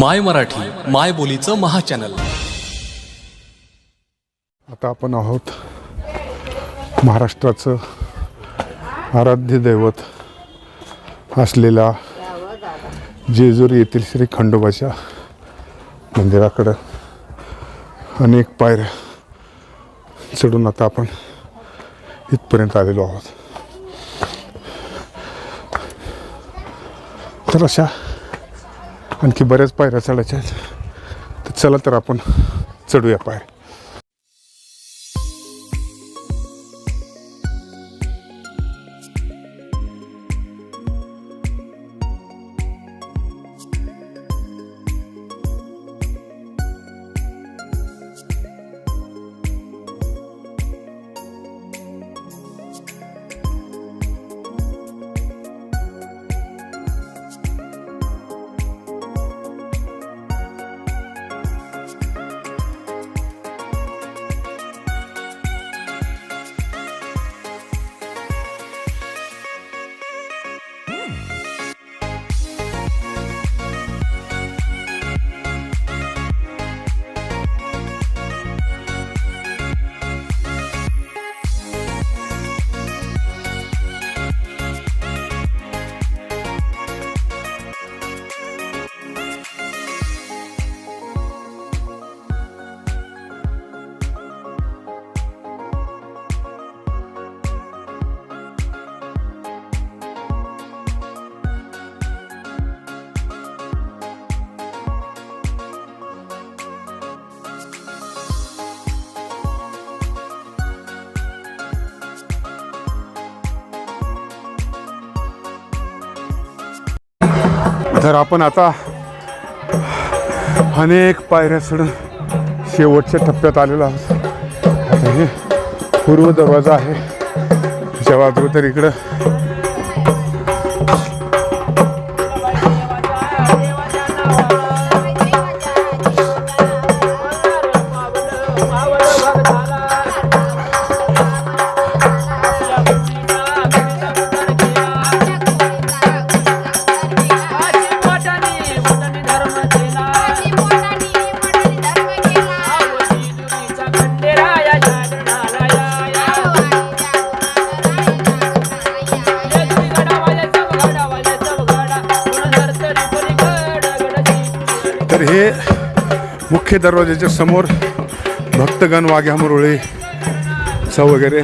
माय मराठी माय बोलीचं महाचॅनल. आता आपण आहोत महाराष्ट्राचं आराध्य दैवत असलेला जेजुरी येथील श्री खंडोबाच्या मंदिराकडं अनेक पायऱ्या चढून आता आपण इथपर्यंत आलेलो आहोत. तर अशा आणखी बऱ्याच पायऱ्या चढायच्या आहेत. तर चला तर आपण चढूया पायऱ्या. तर आपण आता अनेक पायऱ्या चढून शेवटच्या टप्प्यात आलेलो आहोत. आता हे पूर्व दरवाजा आहे. जेव्हा तर इकडं हे मुख्य दरवाज्याच्या समोर भक्तगण वाघ्या मुरळीचा वगैरे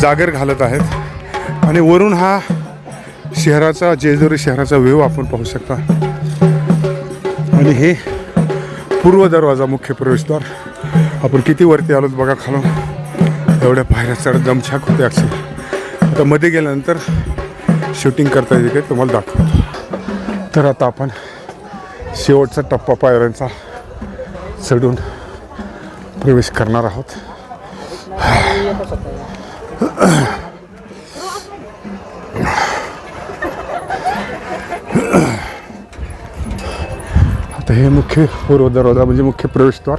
जागर घालत आहेत. आणि वरून हा शहराचा जेजुरी शहराचा व्ह्यू आपण पाहू शकता. आणि हे पूर्व दरवाजा मुख्य प्रवेशद्वार. आपण किती वरती आलोत बघा खालून. एवढ्या पायऱ्या चढ दमछाक होते अक्षर आता मध्ये गेल्यानंतर शूटिंग करता येते काय तुम्हाला दाखवतो. तर आता आपण शेवटचा टप्पा पायऱ्यांचा चढून प्रवेश करणार आहोत. आता हे मुख्य पूर्व दरवाजा म्हणजे मुख्य प्रवेशद्वार.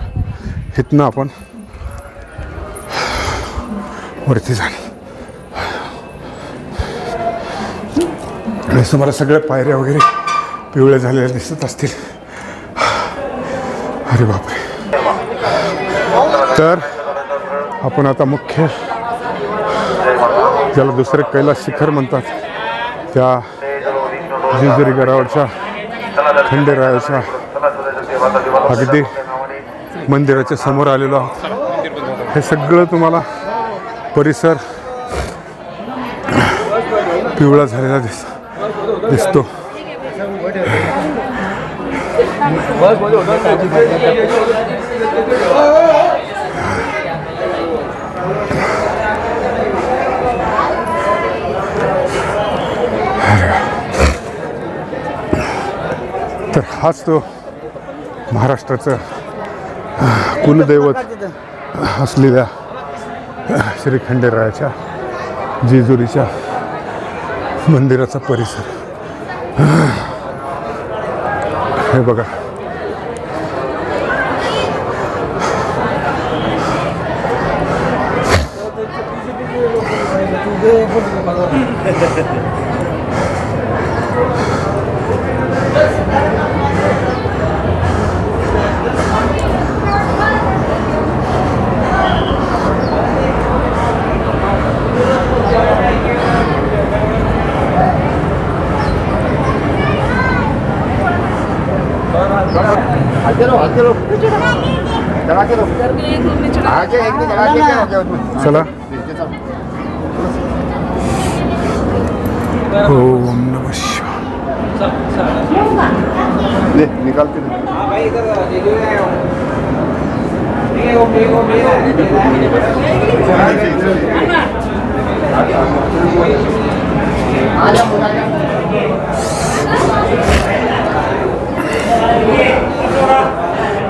इथनं आपण वरती जाणार. आणि तुम्हाला सगळ्या पायऱ्या वगैरे पिवळ्या झालेल्या दिसत असतील. अरे बापरे. तर आपण आता मुख्य ज्याला दुसरे कैलास शिखर म्हणतात त्या जेजुरी गडावरच्या खंडेरायाच्या अगदी मंदिराच्या समोर आलेलो आहोत. हे सगळं तुम्हाला परिसर पिवळा झालेला दिस दिसतो. तर हाच तो महाराष्ट्राचं कुलदैवत असलेल्या श्री खंडेरायाच्या जेजुरीच्या मंदिराचा परिसर. हे बघा. चला ओम नमः शिवाय निकालते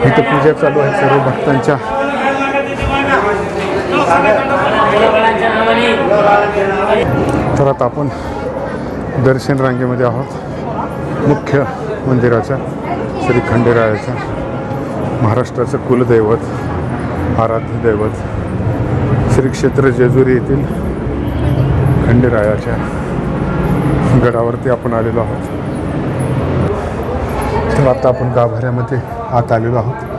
इथं पूजा चालू आहे सर्व भक्तांच्या. तर आता आपण दर्शन रांगेमध्ये आहोत. मुख्य मंदिराच्या श्री खंडेरायाच्या महाराष्ट्राचं कुलदैवत आराध्य दैवत श्री क्षेत्र जेजुरी येथील खंडेरायाच्या गडावरती आपण आलेलो आहोत. तर आता आपण गाभाऱ्यामध्ये आत आलेलो आहोत.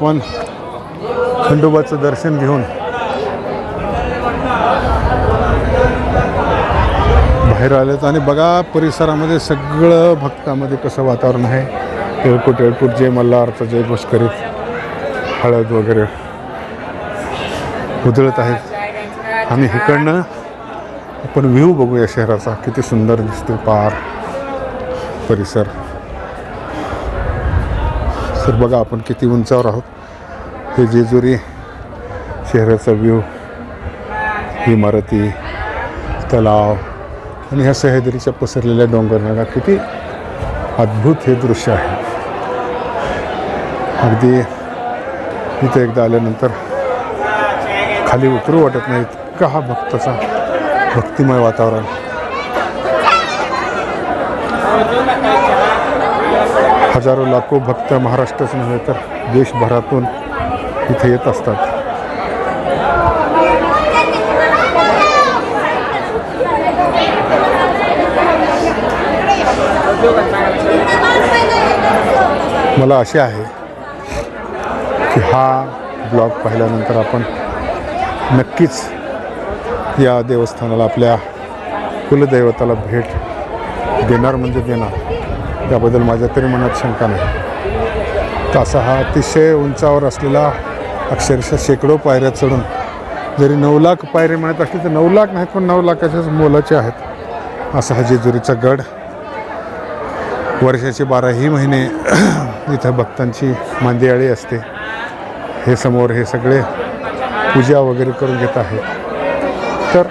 पण खंडोबाचं दर्शन घेऊन बाहेर आलेत आणि बघा परिसरामध्ये सगळं भक्तामध्ये कसं वातावरण आहे. एळकुट एळकुट जय मल्हारचा जय घोष करीत हळद वगैरे उधळत आहेत. आणि इकडनं आपण व्ह्यू बघूया शहराचा. किती सुंदर दिसतो पार परिसर. तर बघा आपण किती उंचावर आहोत. हे जेजुरी शहराचा व्ह्यू इमारती तलाव. आणि ह्या सह्याद्रीच्या पसरलेल्या डोंगररांगा किती अद्भुत हे दृश्य आहे. अगदी इथं एकदा आल्यानंतर खाली उतरू वाटत नाही इतका हा भक्ताचा भक्तिमय वातावरण. हजारो लाखो भक्त महाराष्ट्राच नव्हे तर देशभरातून इथे येत असतात. मला असे आहे की हा ब्लॉग पाहिल्यानंतर आपण नक्कीच या देवस्थानाला आपल्या कुलदैवताला भेट देणार म्हणजे देणार. त्याबद्दल माझ्या तरी मनात शंका नाही. तर असा हा अतिशय उंचावर असलेला अक्षरशः शेकडो पायऱ्या चढून जरी नऊ लाख पायरे म्हणत असली तर नऊ लाख नाहीत पण नऊ लाखाच्याच मोलाचे आहेत. असा हा जेजुरीचा गड वर्षाचे बाराही महिने इथं भक्तांची मांदियाळी असते. हे समोर हे सगळे पूजा वगैरे करून घेत आहेत. तर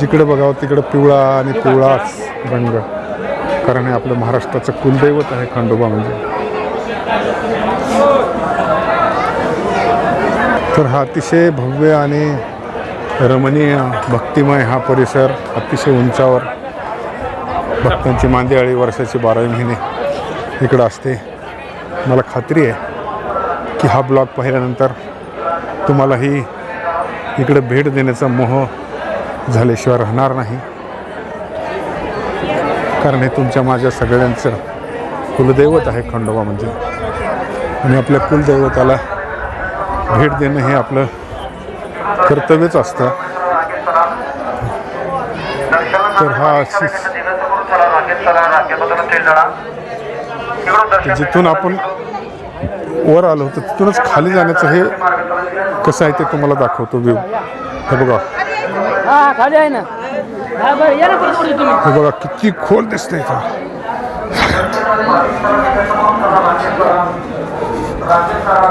जिकडे बघावं तिकडं पिवळा आणि पिवळाच रंग. कारण हे आपलं महाराष्ट्राचं कुलदैवत आहे खंडोबा म्हणजे. तर हा अतिशय भव्य आणि रमणीय भक्तिमय हा परिसर अतिशय उंचावर भक्तांची मांदियाळी वर्षाचे बारावी महिने इकडं असते. मला खात्री आहे की हा ब्लॉग पाहिल्यानंतर तुम्हालाही इकडे भेट देण्याचा मोह झाल्याशिवाय राहणार नाही. कारण हे तुमच्या माझ्या सगळ्यांचं कुलदैवत आहे खंडोबा म्हणजे आणि आपल्या कुलदैवताला भेट देणं हे आपलं कर्तव्यच असतं. तर हा जिथून आपण वर आलो होतो तिथूनच खाली जाण्याचं हे कसं आहे ते तुम्हाला दाखवतो व्ह्यू हे बघा. हा बघा किती खोल दिसतंय इथं.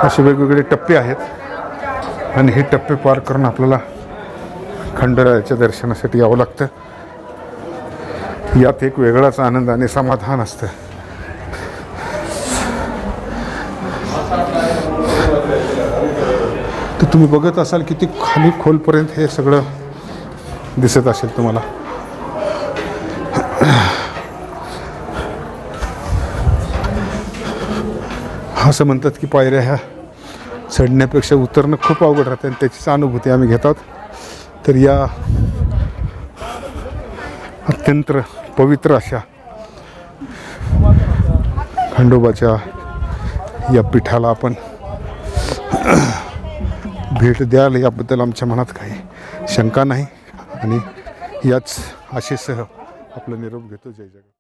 असे वेगवेगळे टप्पे आहेत. आणि हे टप्पे पार करून आपल्याला खंडरायाच्या दर्शनासाठी यावं लागतं. यात एक वेगळाच आनंद आणि समाधान असतं. तर तुम्ही बघत असाल किती खाली खोलपर्यंत हे सगळं दिसत असेल तुम्हाला. असं म्हणतात की पायऱ्या ह्या चढण्यापेक्षा उतरणं खूप अवघड राहतं आणि त्याचीच अनुभूती आम्ही घेत आहोत. तर या अत्यंत पवित्र अशा खंडोबाच्या या पीठाला आपण भेट द्याल याबद्दल आमच्या मनात काही शंका नाही. आणि याच आशेसह आपला निरोप घेतो. जय जगत